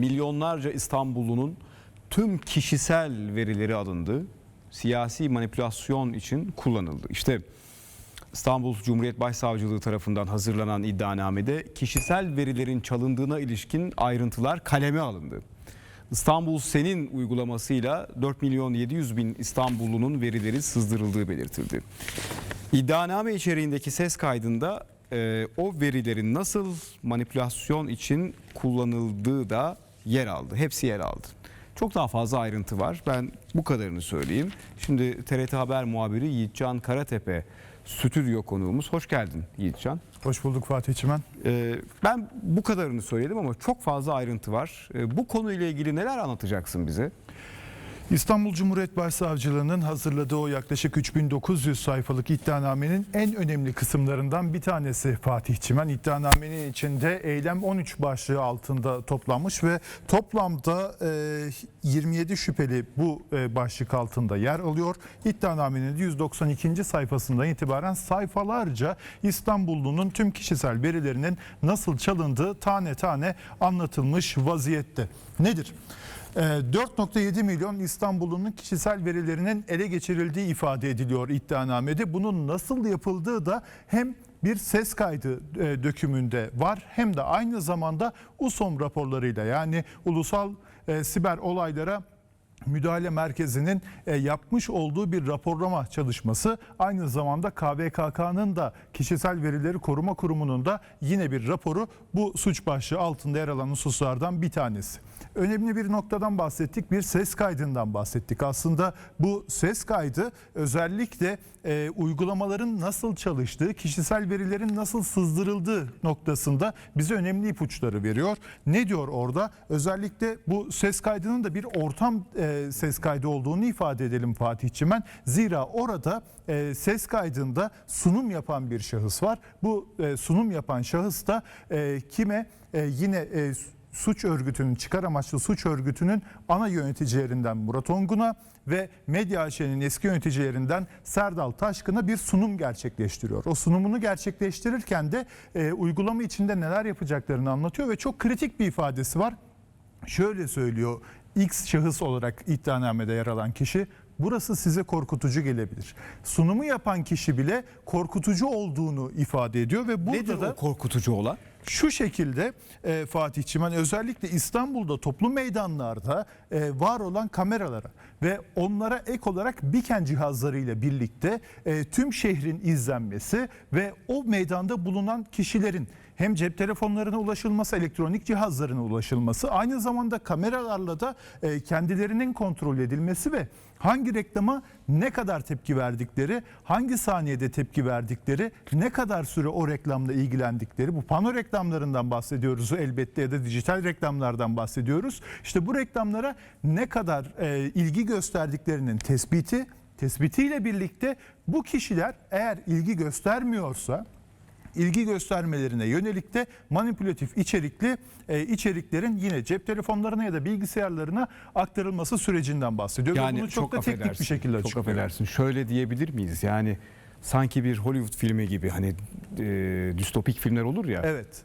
milyonlarca İstanbullunun tüm kişisel verileri alındı. Siyasi manipülasyon için kullanıldı. İşte İstanbul Cumhuriyet Başsavcılığı tarafından hazırlanan iddianamede kişisel verilerin çalındığına ilişkin ayrıntılar kaleme alındı. İstanbul Sen'in uygulamasıyla 4 milyon 700 bin İstanbullunun verileri sızdırıldığı belirtildi. İddianame içeriğindeki ses kaydında e, o verilerin nasıl manipülasyon için kullanıldığı da yer aldı. Hepsi yer aldı. Çok daha fazla ayrıntı var. Ben bu kadarını söyleyeyim. Şimdi TRT Haber muhabiri Yiğitcan Karatepe stüdyo konuğumuz. Hoş geldin Yiğitcan. Hoş bulduk Fatih Çimen. Ee, ben bu kadarını söyledim ama çok fazla ayrıntı var. Ee, bu konuyla ilgili neler anlatacaksın bize? İstanbul Cumhuriyet Başsavcılığı'nın hazırladığı o yaklaşık 3900 sayfalık iddianamenin en önemli kısımlarından bir tanesi Fatih Çimen. İddianamenin içinde eylem 13 başlığı altında toplanmış ve toplamda e, 27 şüpheli bu e, başlık altında yer alıyor. İddianamenin 192. sayfasından itibaren sayfalarca İstanbullunun tüm kişisel verilerinin nasıl çalındığı tane tane anlatılmış vaziyette. Nedir? Ee, 4.7 milyon İstanbullunun kişisel verilerinin ele geçirildiği ifade ediliyor iddianamede. Bunun nasıl yapıldığı da hem bir ses kaydı e, dökümünde var hem de aynı zamanda USOM raporlarıyla yani Ulusal e, Siber Olaylara Müdahale Merkezi'nin e, yapmış olduğu bir raporlama çalışması aynı zamanda KVKK'nın da kişisel verileri koruma kurumunun da yine bir raporu bu suç başlığı altında yer alan hususlardan bir tanesi. Önemli bir noktadan bahsettik, bir ses kaydından bahsettik. Aslında bu ses kaydı özellikle e, uygulamaların nasıl çalıştığı, kişisel verilerin nasıl sızdırıldığı noktasında bize önemli ipuçları veriyor. Ne diyor orada? Özellikle bu ses kaydının da bir ortam e, ses kaydı olduğunu ifade edelim Fatih Çimen. Zira orada e, ses kaydında sunum yapan bir şahıs var. Bu e, sunum yapan şahıs da e, kime? E, yine e, suç örgütünün, çıkar amaçlı suç örgütünün ana yöneticilerinden Murat Ongun'a ve Medya AŞ'nin eski yöneticilerinden Serdal Taşkın'a bir sunum gerçekleştiriyor. O sunumunu gerçekleştirirken de e, uygulama içinde neler yapacaklarını anlatıyor ve çok kritik bir ifadesi var. Şöyle söylüyor X şahıs olarak iddianamede yer alan kişi burası size korkutucu gelebilir. Sunumu yapan kişi bile korkutucu olduğunu ifade ediyor ve burada Nedir da o korkutucu olan? Şu şekilde e, Fatih Çimen özellikle İstanbul'da toplu meydanlarda e, var olan kameralara ve onlara ek olarak Biken cihazlarıyla birlikte e, tüm şehrin izlenmesi ve o meydanda bulunan kişilerin hem cep telefonlarına ulaşılması, elektronik cihazlarına ulaşılması, aynı zamanda kameralarla da e, kendilerinin kontrol edilmesi ve hangi reklama ne kadar tepki verdikleri, hangi saniyede tepki verdikleri, ne kadar süre o reklamla ilgilendikleri, bu pano reklamlarından bahsediyoruz elbette ya da dijital reklamlardan bahsediyoruz. İşte bu reklamlara ne kadar e, ilgi gösterdiklerinin tespiti, tespitiyle birlikte bu kişiler eğer ilgi göstermiyorsa ilgi göstermelerine yönelik de manipülatif içerikli e, içeriklerin yine cep telefonlarına ya da bilgisayarlarına aktarılması sürecinden bahsediyor. Ve bunu çok, da teknik bir şekilde Çok açıklıyor. affedersin. Şöyle diyebilir miyiz? Yani sanki bir Hollywood filmi gibi hani e, distopik filmler olur ya. Evet.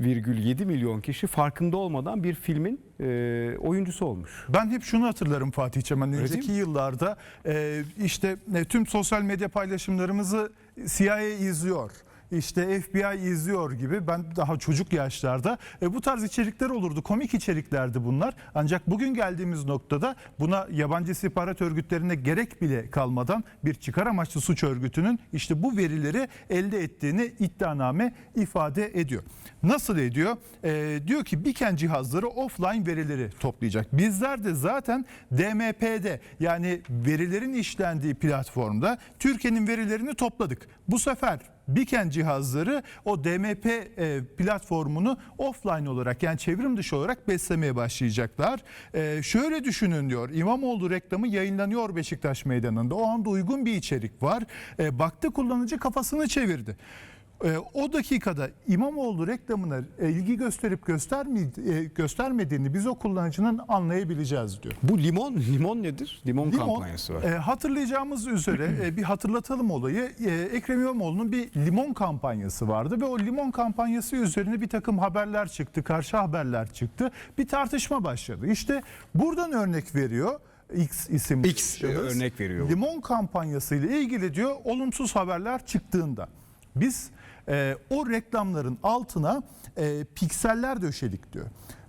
4,7 milyon kişi farkında olmadan bir filmin e, oyuncusu olmuş. Ben hep şunu hatırlarım Fatih Çemen. Önceki yıllarda e, işte e, tüm sosyal medya paylaşımlarımızı CIA izliyor. İşte FBI izliyor gibi ben daha çocuk yaşlarda e, bu tarz içerikler olurdu. Komik içeriklerdi bunlar. Ancak bugün geldiğimiz noktada buna yabancı istihbarat örgütlerine gerek bile kalmadan bir çıkar amaçlı suç örgütünün işte bu verileri elde ettiğini iddianame ifade ediyor. Nasıl ediyor? E, diyor ki Biken cihazları offline verileri toplayacak. Bizler de zaten DMP'de yani verilerin işlendiği platformda Türkiye'nin verilerini topladık. Bu sefer Biken cihazları o DMP e, platformunu offline olarak yani çevrim dışı olarak beslemeye başlayacaklar. E, şöyle düşünün diyor İmamoğlu reklamı yayınlanıyor Beşiktaş Meydanı'nda. O anda uygun bir içerik var. E, baktı kullanıcı kafasını çevirdi. E, o dakikada İmamoğlu reklamına ilgi gösterip göstermedi- e, göstermediğini biz o kullanıcının anlayabileceğiz diyor. Bu limon, limon nedir? Limon, Limon, kampanyası var. e, hatırlayacağımız üzere e, bir hatırlatalım olayı. E, Ekrem İmamoğlu'nun bir limon kampanyası vardı ve o limon kampanyası üzerine bir takım haberler çıktı, karşı haberler çıktı. Bir tartışma başladı. İşte buradan örnek veriyor. X isimli X örnek veriyor. Limon kampanyası ile ilgili diyor olumsuz haberler çıktığında biz e, o reklamların altına e, pikseller döşedik diyor.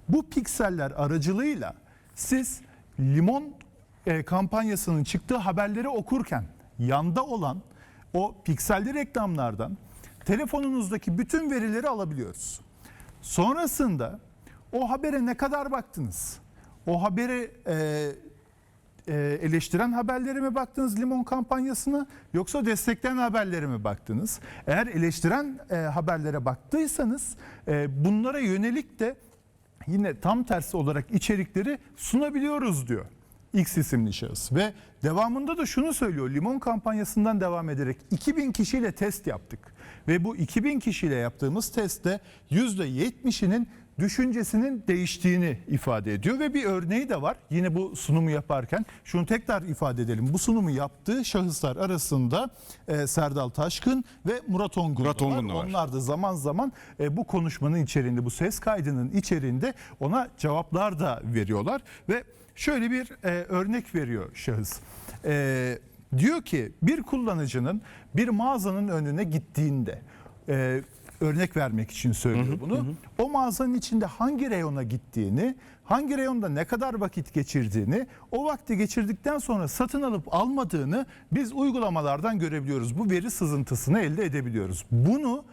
Bu pikseller aracılığıyla siz limon e, kampanyasının çıktığı haberleri okurken yanda olan o pikselli reklamlardan telefonunuzdaki bütün verileri alabiliyoruz. Sonrasında o habere ne kadar baktınız? O haberi e, e, eleştiren haberlere mi baktınız limon kampanyasına yoksa destekleyen haberlere mi baktınız? Eğer eleştiren e, haberlere baktıysanız e, bunlara yönelik de yine tam tersi olarak içerikleri sunabiliyoruz diyor. X isimli şahıs ve devamında da şunu söylüyor limon kampanyasından devam ederek 2000 kişiyle test yaptık ve bu 2000 kişiyle yaptığımız testte %70'inin düşüncesinin değiştiğini ifade ediyor ve bir örneği de var. Yine bu sunumu yaparken şunu tekrar ifade edelim. Bu sunumu yaptığı şahıslar arasında e, Serdal Taşkın ve Murat Ongun. Murat Ongun da var. Onlar da zaman zaman e, bu konuşmanın içeriğinde, bu ses kaydının içeriğinde ona cevaplar da veriyorlar ve şöyle bir e, örnek veriyor şahıs. E, diyor ki bir kullanıcının bir mağazanın önüne gittiğinde e, örnek vermek için söylüyor bunu. O mağazanın içinde hangi reyona gittiğini, hangi reyonda ne kadar vakit geçirdiğini, o vakti geçirdikten sonra satın alıp almadığını biz uygulamalardan görebiliyoruz. Bu veri sızıntısını elde edebiliyoruz. Bunu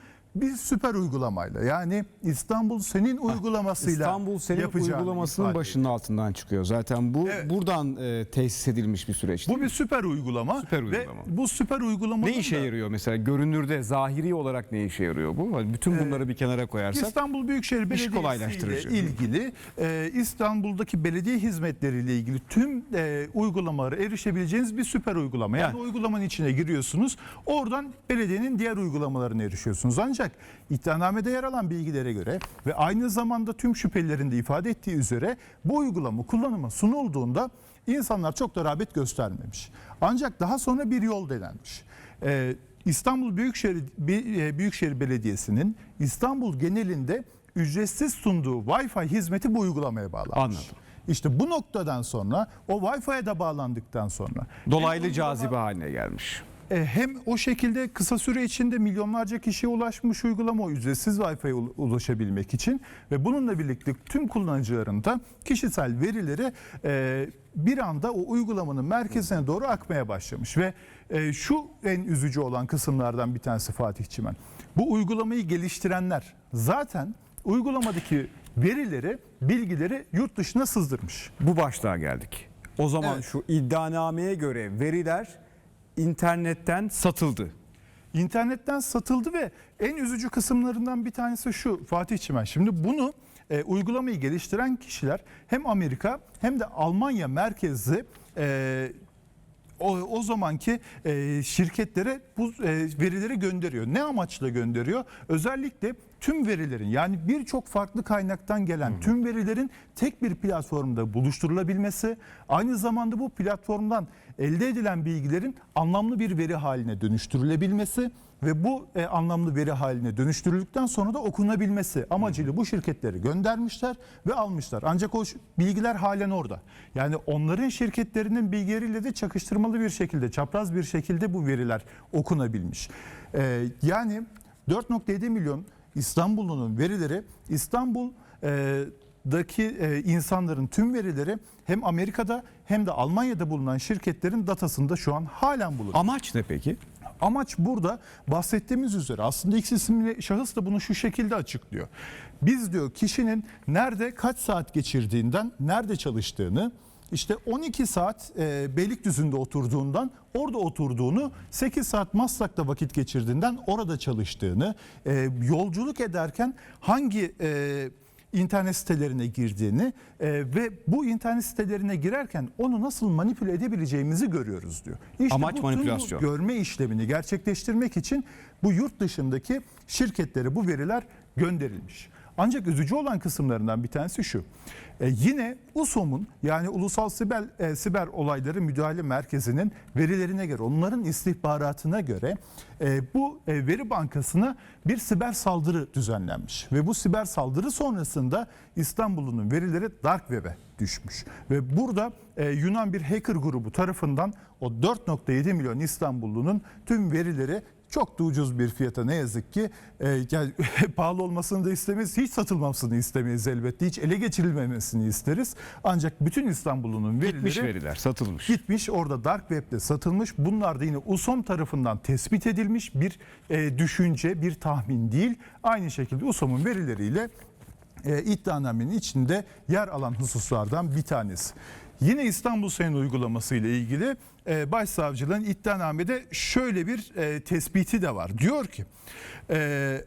bir süper uygulamayla yani İstanbul senin uygulamasıyla İstanbul senin uygulamasının başının altından çıkıyor. Zaten bu Evet. buradan e, tesis edilmiş bir süreç. Bu bir süper uygulama Süper ve uygulama. bu süper uygulamanın ne işe da yarıyor mesela görünürde zahiri olarak ne işe yarıyor bu? Hani bütün bunları bir kenara koyarsak İstanbul Büyükşehir Belediyesi ile ilgili e, İstanbul'daki belediye hizmetleriyle ilgili tüm e, uygulamalara erişebileceğiniz bir süper uygulama. Yani Yani. uygulamanın içine giriyorsunuz. Oradan belediyenin diğer uygulamalarına erişiyorsunuz. Ancak iddianamede yer alan bilgilere göre ve aynı zamanda tüm şüphelilerin de ifade ettiği üzere bu uygulama kullanıma sunulduğunda insanlar çok da rağbet göstermemiş. Ancak daha sonra bir yol denenmiş. E, İstanbul Büyükşehir, e, Büyükşehir Belediyesi'nin İstanbul genelinde ücretsiz sunduğu Wi-Fi hizmeti bu uygulamaya bağlanmış. Anladım. İşte bu noktadan sonra o Wi-Fi'ye de bağlandıktan sonra dolaylı cazibe haline gelmiş. E, hem o şekilde kısa süre içinde milyonlarca kişiye ulaşmış uygulama o ücretsiz Wi-Fi'ye ul- ulaşabilmek için ve bununla birlikte tüm kullanıcıların da kişisel verileri e, bir anda o uygulamanın merkezine doğru akmaya başlamış ve e, şu en üzücü olan kısımlardan bir tanesi Fatih Çimen. Bu uygulamayı geliştirenler zaten uygulamadaki verileri, bilgileri yurt dışına sızdırmış. Bu başlığa geldik. O zaman Evet. şu iddianameye göre veriler internetten satıldı. İnternetten satıldı ve en üzücü kısımlarından bir tanesi şu Fatih Çimen. Şimdi bunu e, uygulamayı geliştiren kişiler hem Amerika hem de Almanya merkezli e, o, o zamanki e, şirketlere bu e, verileri gönderiyor. Ne amaçla gönderiyor? Özellikle tüm verilerin yani birçok farklı kaynaktan gelen tüm verilerin tek bir platformda buluşturulabilmesi, aynı zamanda bu platformdan elde edilen bilgilerin anlamlı bir veri haline dönüştürülebilmesi ve bu e, anlamlı veri haline dönüştürüldükten sonra da okunabilmesi amacıyla bu şirketleri göndermişler ve almışlar. Ancak o bilgiler halen orada. Yani onların şirketlerinin bilgileriyle de çakıştırmalı bir şekilde, çapraz bir şekilde bu veriler okunabilmiş. E, yani 4.7 milyon İstanbul'un verileri İstanbul e, daki e, insanların tüm verileri hem Amerika'da hem de Almanya'da bulunan şirketlerin datasında şu an halen bulunuyor. Amaç ne peki? Amaç burada bahsettiğimiz üzere aslında X isimli şahıs da bunu şu şekilde açıklıyor. Biz diyor kişinin nerede kaç saat geçirdiğinden, nerede çalıştığını, işte 12 saat e, Beylikdüzü'nde oturduğundan orada oturduğunu, 8 saat Maslak'ta vakit geçirdiğinden orada çalıştığını, e, yolculuk ederken hangi e, internet sitelerine girdiğini e, ve bu internet sitelerine girerken onu nasıl manipüle edebileceğimizi görüyoruz diyor. İşte Amaç bu manipülasyon. görme işlemini gerçekleştirmek için bu yurt dışındaki şirketlere bu veriler gönderilmiş. Ancak üzücü olan kısımlarından bir tanesi şu. E, yine USOM'un yani Ulusal Siber, e, Siber Olayları Müdahale Merkezi'nin verilerine göre, onların istihbaratına göre e, bu e, veri bankasına bir siber saldırı düzenlenmiş. Ve bu siber saldırı sonrasında İstanbul'un verileri Dark Web'e düşmüş. Ve burada e, Yunan bir hacker grubu tarafından o 4.7 milyon İstanbullunun tüm verileri çok da ucuz bir fiyata ne yazık ki e, yani pahalı olmasını da istemeyiz. Hiç satılmamasını istemeyiz elbette. Hiç ele geçirilmemesini isteriz. Ancak bütün İstanbul'un verileri Gitmiş veriler satılmış. gitmiş orada dark web'de satılmış. Bunlar da yine USOM tarafından tespit edilmiş bir e, düşünce, bir tahmin değil. Aynı şekilde USOM'un verileriyle e, iddianamenin içinde yer alan hususlardan bir tanesi. Yine İstanbul Senin uygulaması ile ilgili e, Başsavcılığın iddianamede şöyle bir e, tespiti de var. Diyor ki e,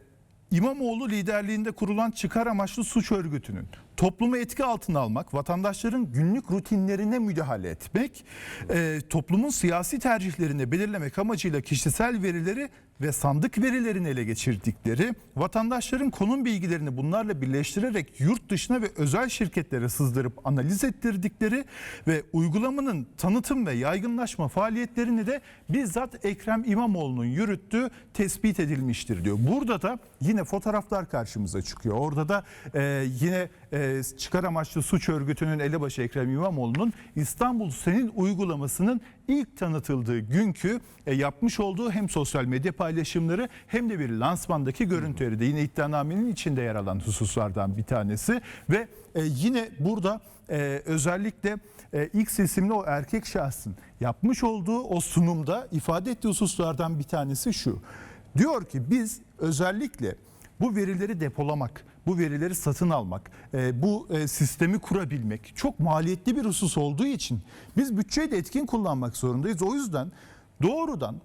İmamoğlu liderliğinde kurulan çıkar amaçlı suç örgütünün toplumu etki altına almak, vatandaşların günlük rutinlerine müdahale etmek, e, toplumun siyasi tercihlerini belirlemek amacıyla kişisel verileri ve sandık verilerini ele geçirdikleri, vatandaşların konum bilgilerini bunlarla birleştirerek yurt dışına ve özel şirketlere sızdırıp analiz ettirdikleri ve uygulamanın tanıtım ve yaygınlaşma faaliyetlerini de bizzat Ekrem İmamoğlu'nun yürüttüğü tespit edilmiştir diyor. Burada da yine fotoğraflar karşımıza çıkıyor. Orada da e, yine e, çıkar amaçlı suç örgütünün elebaşı Ekrem İmamoğlu'nun İstanbul Senin uygulamasının ilk tanıtıldığı günkü e, yapmış olduğu hem sosyal medya paylaşımları hem de bir lansmandaki görüntüleri de yine iddianamenin içinde yer alan hususlardan bir tanesi ve e, yine burada e, özellikle e, X isimli o erkek şahsın yapmış olduğu o sunumda ifade ettiği hususlardan bir tanesi şu. Diyor ki biz özellikle bu verileri depolamak, bu verileri satın almak, e, bu e, sistemi kurabilmek çok maliyetli bir husus olduğu için biz bütçeyi de etkin kullanmak zorundayız. O yüzden doğrudan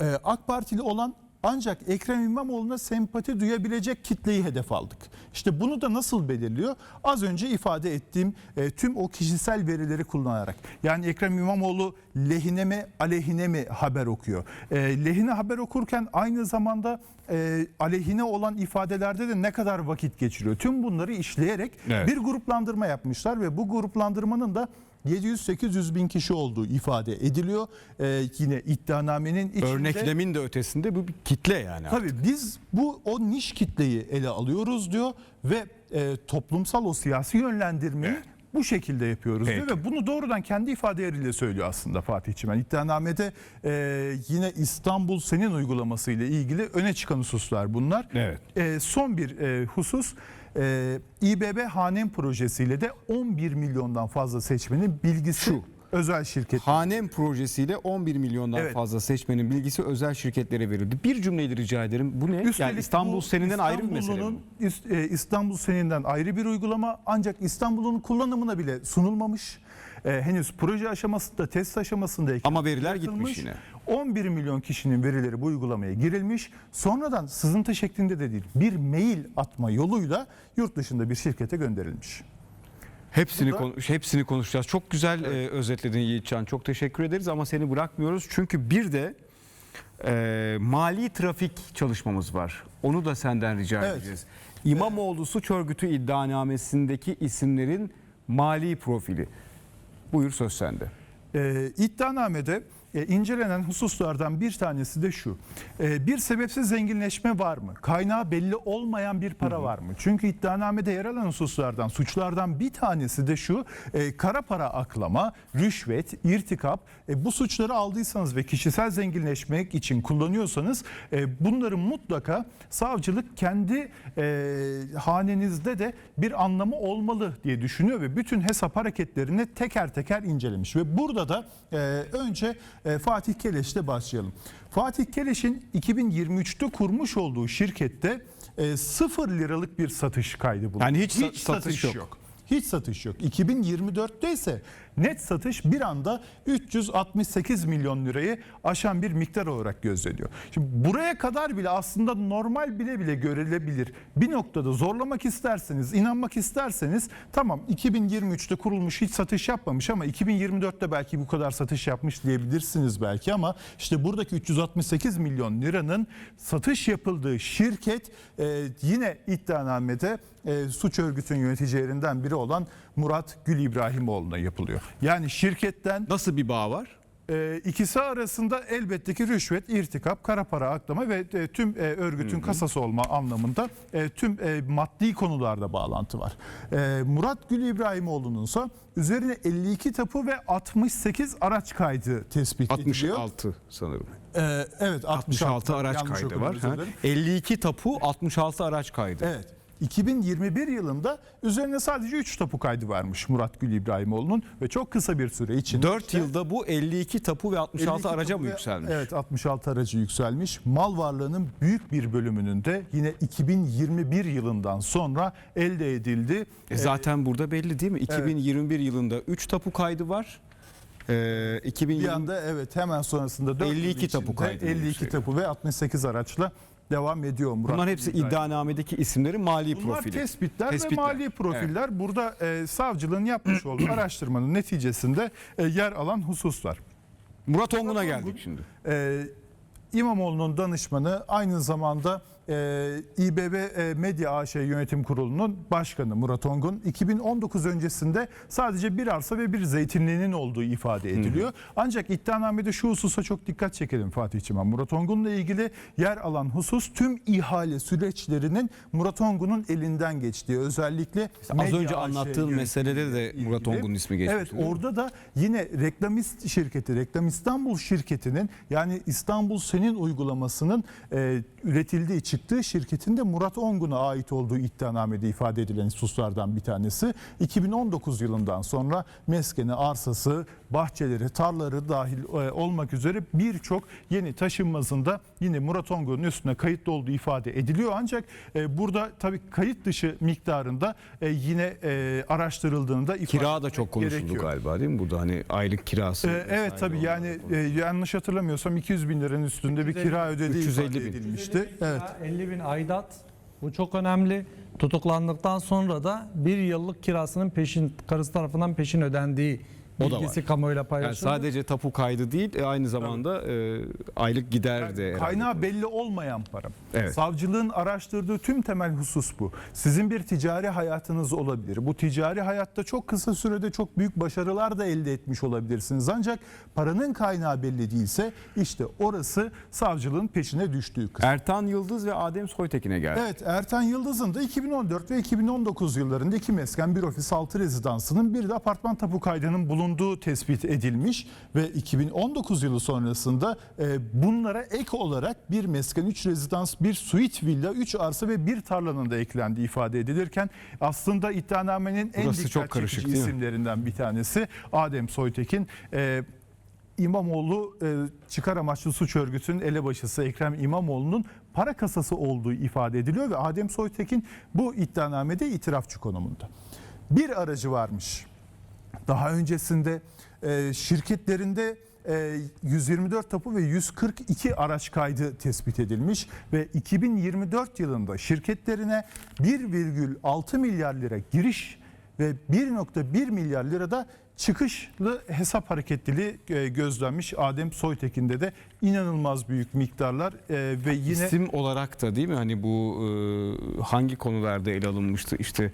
e, AK Partili olan ancak Ekrem İmamoğlu'na sempati duyabilecek kitleyi hedef aldık. İşte bunu da nasıl belirliyor? Az önce ifade ettiğim e, tüm o kişisel verileri kullanarak. Yani Ekrem İmamoğlu lehine mi aleyhine mi haber okuyor? E, lehine haber okurken aynı zamanda e, aleyhine olan ifadelerde de ne kadar vakit geçiriyor? Tüm bunları işleyerek Evet. bir gruplandırma yapmışlar ve bu gruplandırmanın da 700-800 bin kişi olduğu ifade ediliyor. E, yine iddianamenin içinde... Örneklemin de ötesinde bu bir kitle yani. Tabii biz bu o niş kitleyi ele alıyoruz diyor ve e, toplumsal o siyasi yönlendirmeyi bu şekilde yapıyoruz diyor Peki. ve bunu doğrudan kendi ifadeleriyle söylüyor aslında Fatih Çimen. İddianamede e, yine İstanbul Senin uygulaması ile ilgili öne çıkan hususlar bunlar. Evet. E, son bir e, husus e, İBB Hanem projesiyle de 11 milyondan fazla seçmenin bilgisi Şu. özel şirket Hanem projesiyle 11 milyondan Evet. fazla seçmenin bilgisi özel şirketlere verildi. Bir cümleyle rica ederim. Bu ne? yani Üstelik İstanbul bu seninden ayrı bir mesele. İst- e, İstanbul seninden ayrı bir uygulama ancak İstanbul'un kullanımına bile sunulmamış. E, henüz proje aşamasında, test aşamasında Ama veriler gitmiş yine. 11 milyon kişinin verileri bu uygulamaya girilmiş. Sonradan sızıntı şeklinde de değil bir mail atma yoluyla yurt dışında bir şirkete gönderilmiş. Hepsini da- konuş, hepsini konuşacağız. Çok güzel e, özetledin Yiğitcan. Çok teşekkür ederiz ama seni bırakmıyoruz. Çünkü bir de e, mali trafik çalışmamız var. Onu da senden rica Evet. edeceğiz. İmamoğlu suç örgütü iddianamesindeki isimlerin mali profili. Buyur söz sende. E, iddianamede e, incelenen hususlardan bir tanesi de şu. E, bir sebepsiz zenginleşme var mı? Kaynağı belli olmayan bir para var mı? Çünkü iddianamede yer alan hususlardan, suçlardan bir tanesi de şu. e, kara para aklama, rüşvet, irtikap. E, bu suçları aldıysanız ve kişisel zenginleşmek için kullanıyorsanız e, bunların mutlaka savcılık kendi e, hanenizde de bir anlamı olmalı diye düşünüyor ve bütün hesap hareketlerini teker teker incelemiş. Ve burada da e, önce e, Fatih Keleş'le başlayalım. Fatih Keleş'in 2023'te kurmuş olduğu şirkette e, 0 liralık bir satış kaydı bulundu. Yani hiç sa- satış yok. Hiç satış yok. 2024'te ise net satış bir anda 368 milyon lirayı aşan bir miktar olarak gözleniyor. Şimdi buraya kadar bile aslında normal bile bile görülebilir. Bir noktada zorlamak isterseniz, inanmak isterseniz tamam 2023'te kurulmuş hiç satış yapmamış ama 2024'te belki bu kadar satış yapmış diyebilirsiniz belki ama işte buradaki 368 milyon liranın satış yapıldığı şirket e, yine iddianamede e, suç örgütünün yöneticilerinden biri olan Murat Gül İbrahimoğlu'na yapılıyor. Yani şirketten Nasıl bir bağ var? e, ikisi arasında elbette ki rüşvet, irtikap, kara para aklama ve e, tüm e, örgütün kasası olma anlamında e, tüm e, maddi konularda bağlantı var. E, Murat Gül İbrahimoğlu'nun ise üzerine 52 tapu ve 68 araç kaydı tespit ediliyor. 66 sanırım. E, evet 66, 66 araç Yanlış kaydı okudum, var. özür Ha. dilerim. 52 tapu 66 araç kaydı. Evet. 2021 yılında üzerine sadece 3 tapu kaydı varmış Murat Gül İbrahimoğlu'nun ve çok kısa bir süre içinde 4 işte yılda bu 52 tapu ve 66 52 araca mı ve- yükselmiş? Evet 66 aracı yükselmiş. Mal varlığının büyük bir bölümünün de yine 2021 yılından sonra elde edildi. E zaten burada belli değil mi? 2021 yılında 3 tapu kaydı var. Ee, Bir 2020 anda evet hemen sonrasında 4 52 tapu kaydı 52 yükseliyor. tapu ve 68 araçla devam ediyor Murat. Bunlar hepsi İbrahim. iddianamedeki isimlerin mali Bunlar profili. tespitler, Tespitler. ve mali profiller. Burada e, savcılığın yapmış olduğu araştırmanın neticesinde e, yer alan hususlar. Murat Ongun'a Murat geldik Ongun. şimdi. Ee, İmamoğlu'nun danışmanı aynı zamanda e, İBB e, Medya AŞ Yönetim Kurulu'nun başkanı Murat Ongun 2019 öncesinde sadece bir arsa ve bir zeytinliğinin olduğu ifade ediliyor. Ancak iddianamede şu hususa çok dikkat çekelim Fatih Çimen. Murat Ongun'la ilgili yer alan husus tüm ihale süreçlerinin Murat Ongun'un elinden geçtiği özellikle Az Medya önce AŞ anlattığın meselede de Murat. Ongun'un ismi geçmiş. Evet orada da yine reklamist şirketi, Reklam İstanbul şirketinin yani İstanbul Senin uygulamasının e, üretildiği, çıktığı şirketin de Murat Ongun'a ait olduğu iddianamede ifade edilen hususlardan bir tanesi. 2019 yılından sonra meskeni, arsası, bahçeleri, tarlaları dahil e, olmak üzere birçok yeni taşınmazında yine Murat Ongun'un üstüne kayıtlı olduğu ifade ediliyor. Ancak e, burada tabii kayıt dışı miktarında e, yine e, araştırıldığında ifade Kira da çok konuşuldu gerekiyor. galiba değil mi? Burada hani aylık kirası. Vesaire evet tabii yani e, yanlış hatırlamıyorsam 200 bin liranın üstünde bir kira ödediği 350 ifade bin. edilmişti. Evet. 50 bin aidat. Bu çok önemli. Tutuklandıktan sonra da bir yıllık kirasının peşin karısı tarafından peşin ödendiği O da bilgisi var. kamuoyuyla Yani paylaşıldı. sadece tapu kaydı değil e, aynı zamanda e, aylık gider de herhalde. Kaynağı belli olmayan para. Evet. Savcılığın araştırdığı tüm temel husus bu. Sizin bir ticari hayatınız olabilir. Bu ticari hayatta çok kısa sürede çok büyük başarılar da elde etmiş olabilirsiniz. Ancak paranın kaynağı belli değilse işte orası savcılığın peşine düştüğü kısım. Ertan Yıldız ve Adem Soytekin'e geldi. Evet Ertan Yıldız'ın da 2014 ve 2019 yıllarında iki mesken bir ofis altı rezidansının bir de apartman tapu kaydının bulunduğu tespit edilmiş ve 2019 yılı sonrasında e, bunlara ek olarak bir mesken 3 rezidans bir suite villa 3 arsa ve bir tarlanın da eklendiği ifade edilirken aslında iddianamenin en Burası dikkat çok karışık, çekici isimlerinden bir tanesi Adem Soytekin. E, İmamoğlu e, çıkar amaçlı suç örgütünün elebaşısı Ekrem İmamoğlu'nun para kasası olduğu ifade ediliyor ve Adem Soytekin bu iddianamede itirafçı konumunda. Bir aracı varmış. Daha öncesinde e, şirketlerinde e, 124 tapu ve 142 araç kaydı tespit edilmiş ve 2024 yılında şirketlerine 1,6 milyar lira giriş ve 1.1 milyar lirada çıkışlı hesap hareketliliği e, gözlenmiş. Adem Soytekin'de de inanılmaz büyük miktarlar e, ve yine İsim olarak da değil mi? Hani bu e, hangi konularda ele alınmıştı? İşte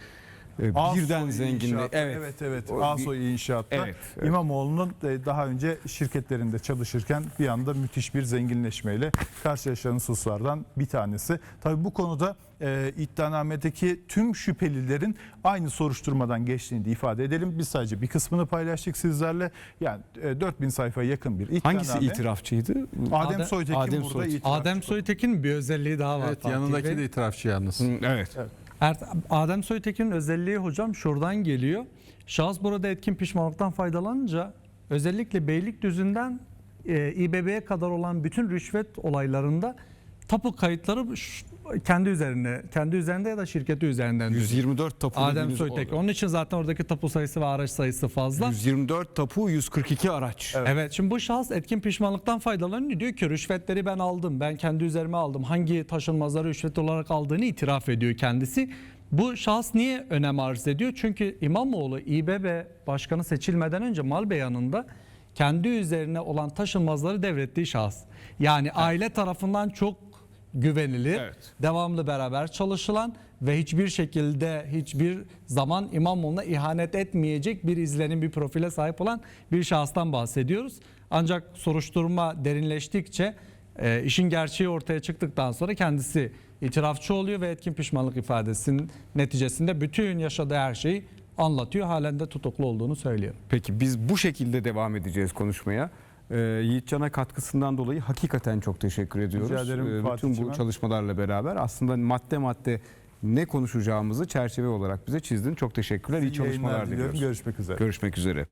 e, Asoy birden zenginliği. Evet. evet evet. O bir- Asoy İnşaat'ta Evet, evet. İmamoğlu'nun e, daha önce şirketlerinde çalışırken bir anda müthiş bir zenginleşmeyle karşılaşan hususlardan bir tanesi. Tabii bu konuda e, iddianamedeki tüm şüphelilerin aynı soruşturmadan geçtiğini de ifade edelim. Biz sadece bir kısmını paylaştık sizlerle. Yani e, 4000 sayfaya yakın bir iddianame. Hangisi itirafçıydı? Adem Adem- Soytekin Adem burada Soytekin. itiraf Adem Soytekin'in bir özelliği daha var. Evet Fatih yanındaki Bey. de itirafçı yalnız. Hı, Evet. Er- Adem Soytekin'in özelliği hocam şuradan geliyor. Şahıs burada etkin pişmanlıktan faydalanınca özellikle Beylikdüzü'nden e, İBB'ye kadar olan bütün rüşvet olaylarında tapu kayıtları kendi üzerine, kendi üzerinde ya da şirketi üzerinden. 124 tapu Adem dediğiniz Soytek. Onun için zaten oradaki tapu sayısı ve araç sayısı fazla. 124 tapu 142 araç. Evet. şimdi bu şahıs etkin pişmanlıktan faydalanıyor. Diyor ki rüşvetleri ben aldım. Ben kendi üzerime aldım. Hangi taşınmazları rüşvet olarak aldığını itiraf ediyor kendisi. Bu şahıs niye önem arz ediyor? Çünkü İmamoğlu İBB başkanı seçilmeden önce mal beyanında kendi üzerine olan taşınmazları devrettiği şahıs. Yani aile tarafından çok güvenilir, Evet. devamlı beraber çalışılan ve hiçbir şekilde hiçbir zaman İmamoğlu'na ihanet etmeyecek bir izlenim, bir profile sahip olan bir şahıstan bahsediyoruz. Ancak soruşturma derinleştikçe e, işin gerçeği ortaya çıktıktan sonra kendisi itirafçı oluyor ve etkin pişmanlık ifadesinin neticesinde bütün yaşadığı her şeyi anlatıyor. Halen de tutuklu olduğunu söylüyor. Peki biz bu şekilde devam edeceğiz konuşmaya. Ee, Yiğitcan'a katkısından dolayı hakikaten çok teşekkür ediyoruz. Rica ederim Fatih bütün bu çalışmalarla beraber aslında madde madde ne konuşacağımızı çerçeve olarak bize çizdin. Çok teşekkürler. İyi Yayınlar çalışmalar diliyorum. diliyoruz. Görüşmek üzere. Görüşmek üzere.